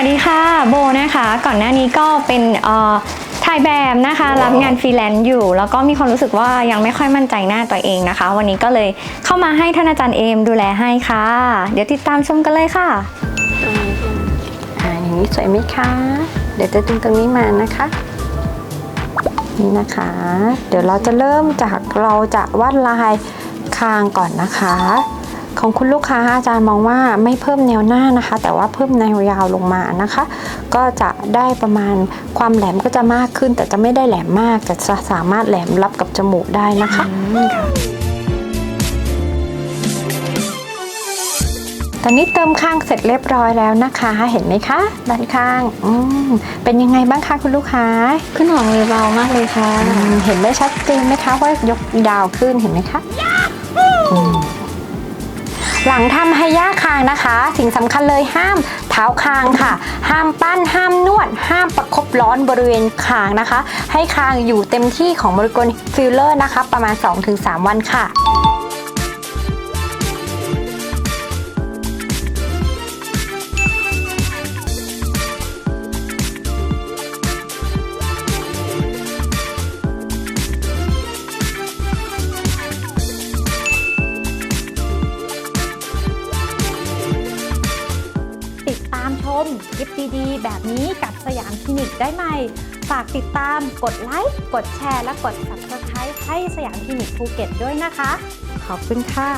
วัสดีค่ะโบนะคะ ก่อนหน้านี้ก็เป็นเอ่อถ่ายแบบนะคะ รับงานฟรีแลนซ์อยู่ แล้วก็มีความรู้สึกว่ายังไม่ค่อยมั่นใจหน้าตัวเองนะคะ วันนี้ก็เลยเข้ามาให้ท่านอาจารย์เอมดูแลให้ค่ะ เดี๋ยวติดตามชมกันเลยค่ะอ่าอย่างนี้สวยไหมคะ เดี๋ยวจะดึงตรงนี้มานะคะนี่นะคะ เดี๋ยวเราจะเริ่มจากเราจะวาดลายคางก่อนนะคะ ของคุณลูกค้าอาจารย์มองว่าไม่เพิ่มแนวหน้านะคะ แต่ว่าเพิ่มแนวยาวลงมานะคะ ก็จะได้ประมาณความแหลมก็จะมากขึ้น แต่จะไม่ได้แหลมมากแต่จะสามารถแหลมรับกับจมูกได้นะคะตอนนี้เติมข้างเสร็จเรียบร้อยแล้วนะคะ เห็นไหมคะด้านข้างอืมเป็นยังไงบ้างคะคุณลูกค้า ขึ้นหัวมือเบามากเลยค่ะอืมเห็นได้ชัดเจนไหมคะว่ายกดาวขึ้นเห็นไหมคะอืม หลังทำให้ย่าคางนะคะ สิ่งสำคัญเลยห้ามเท้าคางค่ะ ห้ามปั้นห้ามนวด ห้ามประคบร้อนบริเวณคางนะคะ ให้คางอยู่เต็มที่ของบริกรฟิลเลอร์นะคะ ประมาณ 2-3 วันค่ะามชมคลิปดีๆ แบบนี้กับสยามคลินิกได้ใหม่ ฝากติดตามกดไลค์ กดแชร์ และกด subscribe ให้สยามคลินิกภูเก็ตด้วยนะคะ ขอบคุณค่ะ